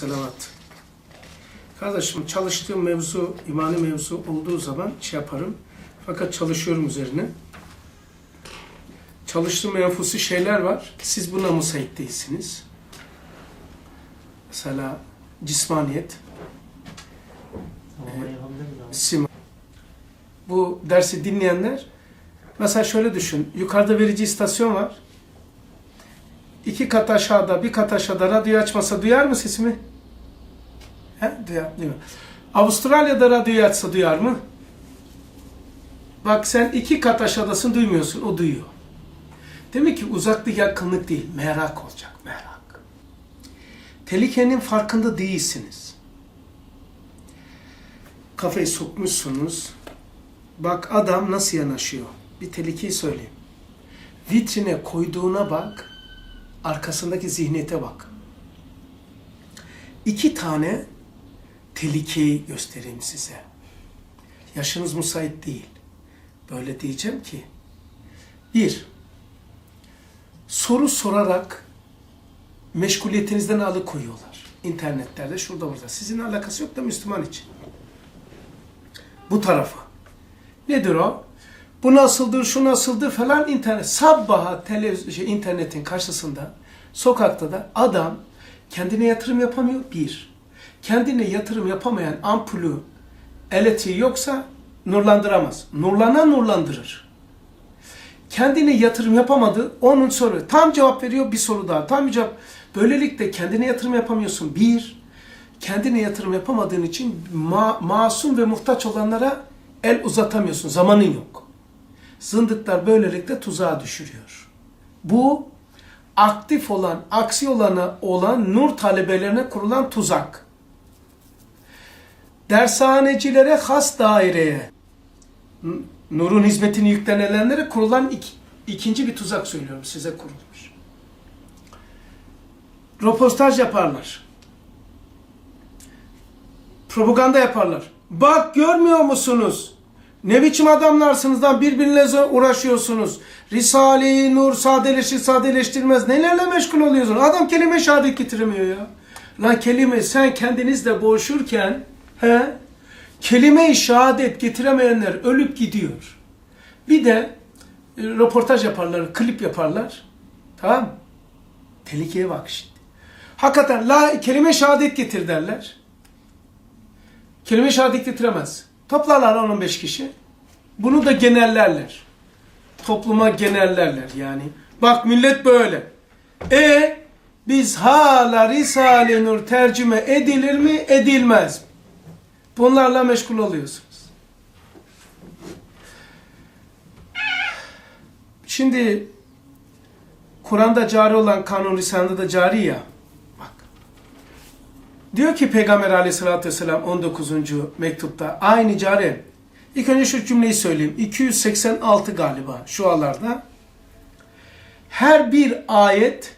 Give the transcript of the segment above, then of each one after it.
selavat. Kardeşim çalıştığım mevzu, imani mevzu olduğu zaman şey yaparım. Fakat çalışıyorum üzerine. Çalıştığım enfusi şeyler var. Siz buna müsait değilsiniz. Mesela cismaniyet, sima. Bu dersi dinleyenler mesela şöyle düşün. Yukarıda verici istasyon var. İki kat aşağıda, bir kat aşağıda radyo açmasa duyar mı sesimi? He? Duyar, duyar. Avustralya'da radyoyu açsa duyar mı? Bak sen iki kat aşağıdasın duymuyorsun, o duyuyor. Demek ki uzaklık yakınlık değil, merak olacak, merak. Tehlikenin farkında değilsiniz. Kafayı sokmuşsunuz. Bak adam nasıl yanaşıyor. Bir tehlikeyi söyleyeyim. Vitrine koyduğuna bak, arkasındaki zihniyete bak. İki tane tehlikeyi göstereyim size. Yaşınız müsait değil. Böyle diyeceğim ki, bir, soru sorarak meşguliyetinizden alıkoyuyorlar. İnternetlerde, şurada burada. Sizinle alakası yok da Müslüman için. Bu tarafa. Nedir o? Bu nasıldır, şu nasıldır falan internet. Sabaha televiz şey, internetin karşısında, sokakta da adam kendine yatırım yapamıyor. Bir. Kendine yatırım yapamayan ampulü, elektriği yoksa nurlandıramaz. Nurlanan nurlandırır. Kendine yatırım yapamadı, onun soru. Tam cevap veriyor bir soru daha. Tam bir cevap. Böylelikle kendine yatırım yapamıyorsun. Bir, kendine yatırım yapamadığın için ma- masum ve muhtaç olanlara el uzatamıyorsun. Zamanın yok. Zındıklar böylelikle tuzağa düşürüyor. Bu aktif olan, aksi olana olan nur talebelerine kurulan tuzak. Dershanecilere has daireye, nurun hizmetini yüklenenlere kurulan ik- ikinci bir tuzak söylüyorum size kurulmuş. Röportaj yaparlar. Propaganda yaparlar. Bak görmüyor musunuz? Ne biçim adamlarsınız lan birbirinize uğraşıyorsunuz. Risale-i Nur sadeleşir sadeleştirmez. Nelerle meşgul oluyorsun? Adam kelime şehadet getiremiyor ya. Lan kelime sen kendinizle boğuşurken he, kelime-i şehadet getiremeyenler ölüp gidiyor. Bir de e, röportaj yaparlar, klip yaparlar. Tamam mı? Tehlikeye bak şimdi. Hakikaten la kelime şehadet getir derler. Kelime şehadet getiremez. Toplarlar 10-15 kişi. Bunu da genellerler. Topluma genellerler yani. Bak millet böyle. E biz hala Risale-i Nur tercüme edilir mi edilmez mi? Bunlarla meşgul oluyorsunuz. Şimdi Kur'an'da cari olan kanun lisanında da cari ya. Bak. Diyor ki Peygamber aleyhissalatü vesselam 19. mektupta aynı cari. İlk önce şu cümleyi söyleyeyim. 286 galiba şu alarda. Her bir ayet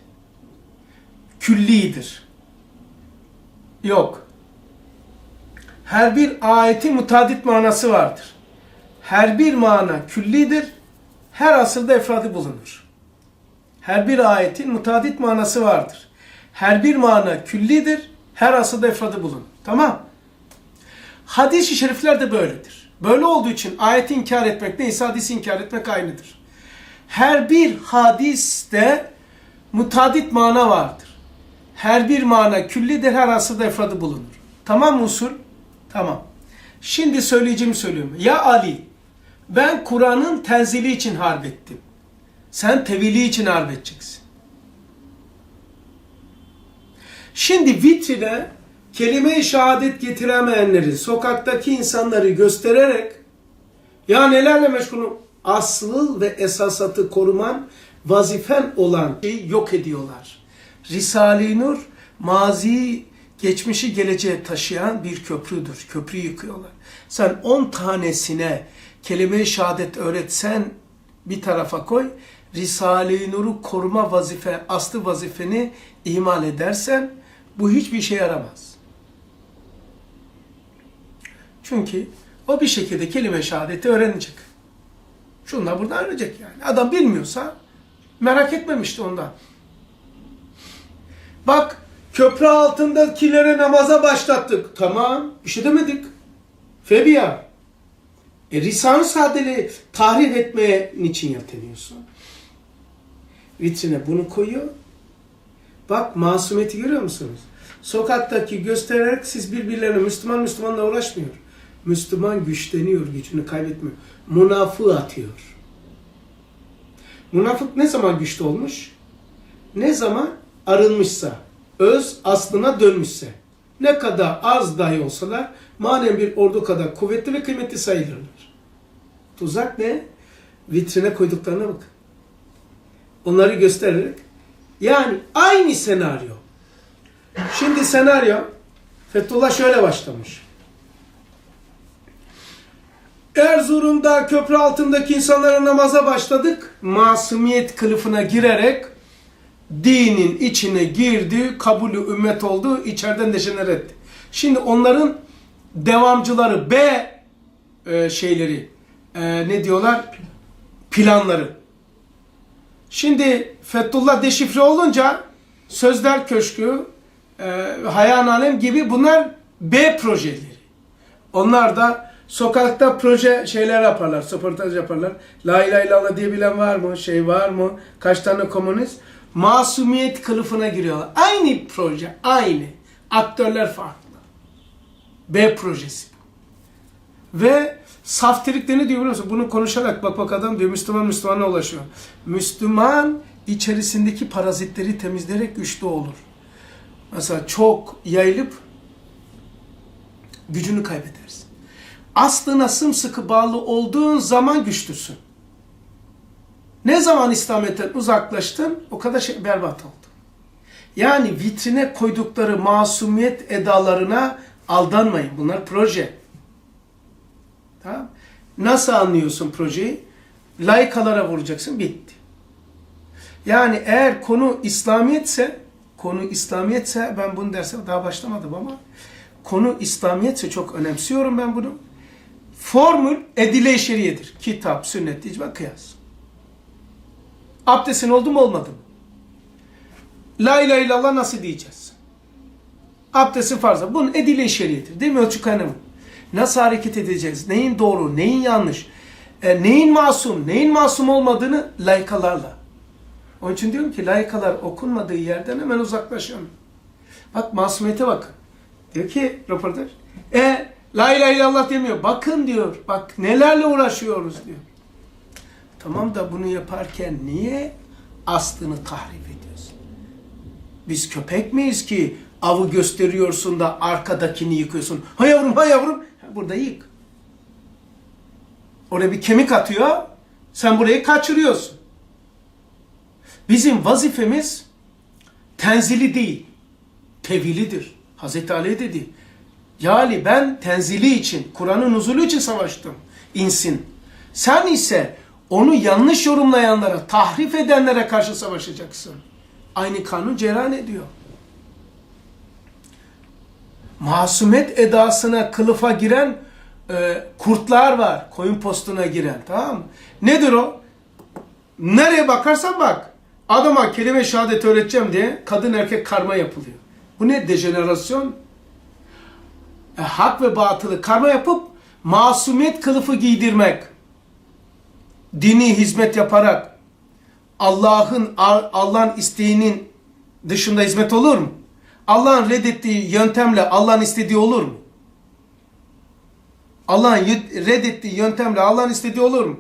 küllidir. Yok. Her bir ayetin mutadit manası vardır. Her bir mana küllidir. Her asırda efradı bulunur. Her bir ayetin mutadit manası vardır. Her bir mana küllidir. Her asırda efradı bulunur. Tamam. Hadis-i şerifler de böyledir. Böyle olduğu için ayeti inkar etmek neyse hadisi inkar etmek aynıdır. Her bir hadiste mutadit mana vardır. Her bir mana küllidir, her asırda efradı bulunur. Tamam mı usul? Tamam. Şimdi söyleyeceğimi söylüyorum. Ya Ali, ben Kur'an'ın tenzili için harp ettim. Sen tevili için harp edeceksin. Şimdi vitrine kelime-i şehadet getiremeyenleri, sokaktaki insanları göstererek ya nelerle meşgulüm? Aslı ve esasatı koruman vazifen olan şeyi yok ediyorlar. Risale-i Nur mazi, geçmişi geleceğe taşıyan bir köprüdür. Köprüyü yıkıyorlar. Sen on tanesine kelime-i şehadet öğretsen bir tarafa koy. Risale-i Nur'u koruma vazife, aslı vazifeni ihmal edersen bu hiçbir işe yaramaz. Çünkü o bir şekilde kelime şehadeti öğrenecek. Şunlar buradan öğrenecek yani. Adam bilmiyorsa merak etmemişti ondan. Bak Köprü altındakilere namaza başlattık. Tamam. Bir şey demedik. Febiya. E, Risale-i Sadeli tahrif etmeye niçin yelteniyorsun? Vitrine bunu koyuyor. Bak masumiyeti görüyor musunuz? Sokaktaki göstererek siz birbirlerine Müslüman Müslümanla uğraşmıyor. Müslüman güçleniyor, gücünü kaybetmiyor. Münafığı atıyor. Münafık ne zaman güçlü olmuş? Ne zaman arınmışsa, öz aslına dönmüşse. Ne kadar az dahi olsalar manen bir ordu kadar kuvvetli ve kıymetli sayılırlar. Tuzak ne? Vitrine koyduklarına bak. Onları göstererek. Yani aynı senaryo. Şimdi senaryo Fethullah şöyle başlamış. Erzurum'da köprü altındaki insanlara namaza başladık. Masumiyet kılıfına girerek dinin içine girdi, kabulü ümmet oldu, içeriden deşener etti. Şimdi onların devamcıları B e, şeyleri e, ne diyorlar? Planları. Şimdi Fethullah deşifre olunca Sözler Köşkü, e, Hayan Alem gibi bunlar B projeleri. Onlar da sokakta proje şeyler yaparlar, röportaj yaparlar. La ilahe illallah diye bilen var mı? Şey var mı? Kaç tane komünist? Masumiyet kılıfına giriyorlar. Aynı proje, aynı. Aktörler farklı. B projesi. Ve saftirikte diyor biliyor musun? Bunu konuşarak bak bak adam diyor Müslüman Müslümana ulaşıyor. Müslüman içerisindeki parazitleri temizleyerek güçlü olur. Mesela çok yayılıp gücünü kaybedersin. Aslına sımsıkı bağlı olduğun zaman güçlüsün. Ne zaman İslamiyet'ten uzaklaştın o kadar şey berbat oldu. Yani vitrine koydukları masumiyet edalarına aldanmayın. Bunlar proje. Tamam. Nasıl anlıyorsun projeyi? Laykalara vuracaksın bitti. Yani eğer konu İslamiyetse konu İslamiyetse ben bunu derse daha başlamadım ama konu İslamiyetse çok önemsiyorum ben bunu. Formül edile-i şeriyedir. Kitap, sünnet, icma, kıyas. Abdestin oldu mu olmadı mı? La ilahe illallah nasıl diyeceğiz? Abdestin farzı. Bunun edile-i şeriyetir. Değil mi ölçü kaynağı? Nasıl hareket edeceğiz? Neyin doğru, neyin yanlış? E, neyin masum, neyin masum olmadığını laykalarla. Onun için diyorum ki laykalar okunmadığı yerden hemen uzaklaşın. Bak masumiyete bakın. Diyor ki röportaj. E la ilahe illallah demiyor. Bakın diyor. Bak nelerle uğraşıyoruz diyor. Tamam da bunu yaparken niye aslını tahrif ediyorsun? Biz köpek miyiz ki avı gösteriyorsun da arkadakini yıkıyorsun? Ha yavrum ha yavrum. Burada yık. Oraya bir kemik atıyor. Sen burayı kaçırıyorsun. Bizim vazifemiz tenzili değil, tevilidir. Hazreti Ali dedi. Yani ben tenzili için, Kur'an'ın nuzulu için savaştım. insin. Sen ise onu yanlış yorumlayanlara, tahrif edenlere karşı savaşacaksın. Aynı kanun cereyan ediyor. Masumet edasına kılıfa giren e, kurtlar var. Koyun postuna giren. Tamam mı? Nedir o? Nereye bakarsan bak. Adama kelime şehadet öğreteceğim diye kadın erkek karma yapılıyor. Bu ne dejenerasyon? E, hak ve batılı karma yapıp masumiyet kılıfı giydirmek. Dini hizmet yaparak Allah'ın Allah'ın isteğinin dışında hizmet olur mu? Allah'ın reddettiği yöntemle Allah'ın istediği olur mu? Allah'ın reddettiği yöntemle Allah'ın istediği olur mu?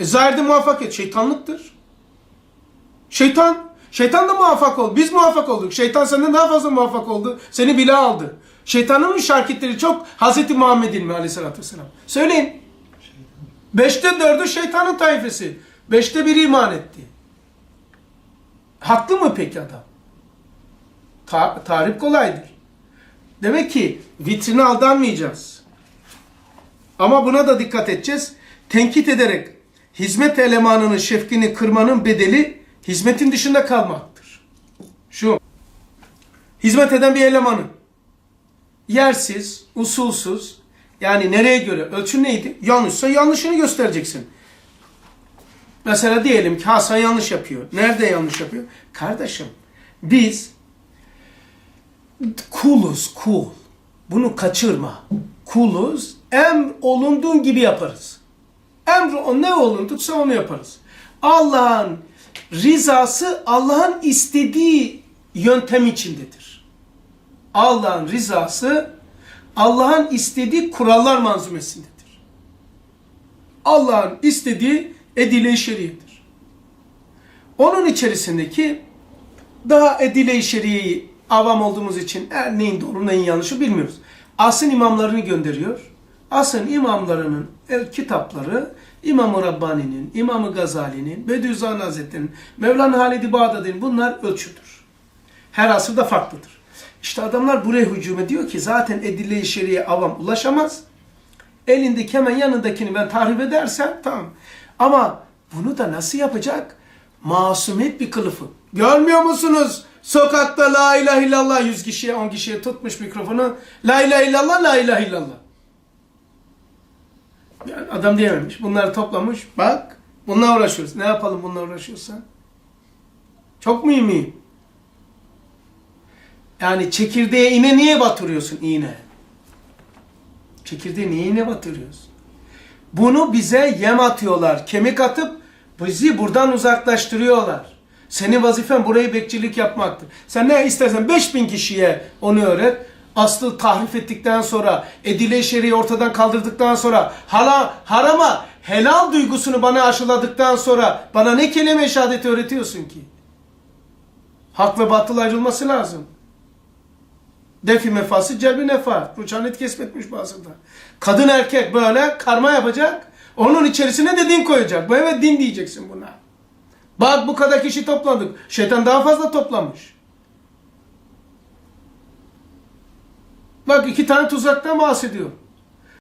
E zahirde muvaffakiyet şeytanlıktır. Şeytan, şeytan da muvaffak oldu. Biz muvaffak olduk. Şeytan senden daha fazla muvaffak oldu. Seni bile aldı. Şeytanın şarketleri çok Hazreti Muhammed'in mi aleyhissalatü vesselam? Söyleyin. Beşte dördü şeytanın tayfesi. Beşte biri iman etti. Haklı mı peki adam? Ta tarif kolaydır. Demek ki vitrine aldanmayacağız. Ama buna da dikkat edeceğiz. Tenkit ederek hizmet elemanının şefkini kırmanın bedeli hizmetin dışında kalmaktır. Şu, hizmet eden bir elemanın yersiz, usulsüz, yani nereye göre, ölçü neydi? Yanlışsa yanlışını göstereceksin. Mesela diyelim ki Hasan yanlış yapıyor. Nerede yanlış yapıyor? Kardeşim, biz kuluz, kul. Bunu kaçırma. Kuluz, emr olunduğun gibi yaparız. Emr o ne olunduksa onu yaparız. Allah'ın rizası Allah'ın istediği yöntem içindedir. Allah'ın rizası Allah'ın istediği kurallar manzumesindedir. Allah'ın istediği edile-i şeriyedir. Onun içerisindeki daha edile-i şeriyeyi avam olduğumuz için er, neyin doğru neyin yanlışı bilmiyoruz. Asın imamlarını gönderiyor. Asın imamlarının kitapları İmam-ı Rabbani'nin, İmam-ı Gazali'nin, Bediüzzaman Hazretleri'nin, Mevlana Halid-i Bağdadi'nin bunlar ölçüdür. Her asırda farklıdır. İşte adamlar buraya hücum ediyor ki zaten edille-i şeriye avam ulaşamaz. Elindeki hemen yanındakini ben tahrip edersem tamam. Ama bunu da nasıl yapacak? Masumiyet bir kılıfı. Görmüyor musunuz? Sokakta la ilahe illallah 100 kişiye 10 kişiye tutmuş mikrofonu. La ilahe illallah la ilahe illallah. Yani adam diyememiş. Bunları toplamış. Bak bununla uğraşıyoruz. Ne yapalım bununla uğraşıyorsan? Çok mühim miyim? Yani çekirdeğe iğne niye batırıyorsun iğne? Çekirdeğe niye iğne batırıyorsun? Bunu bize yem atıyorlar. Kemik atıp bizi buradan uzaklaştırıyorlar. Senin vazifen burayı bekçilik yapmaktır. Sen ne istersen 5000 kişiye onu öğret. Aslı tahrif ettikten sonra, edile şeriyi ortadan kaldırdıktan sonra, hala, harama, helal duygusunu bana aşıladıktan sonra bana ne kelime şehadeti öğretiyorsun ki? Hak ve batıl ayrılması lazım. Defi mefası celbi nefa. Ruçhan et kesmetmiş bazında. Kadın erkek böyle karma yapacak. Onun içerisine de din koyacak. Bu evet din diyeceksin buna. Bak bu kadar kişi toplandık. Şeytan daha fazla toplamış. Bak iki tane tuzaktan bahsediyor.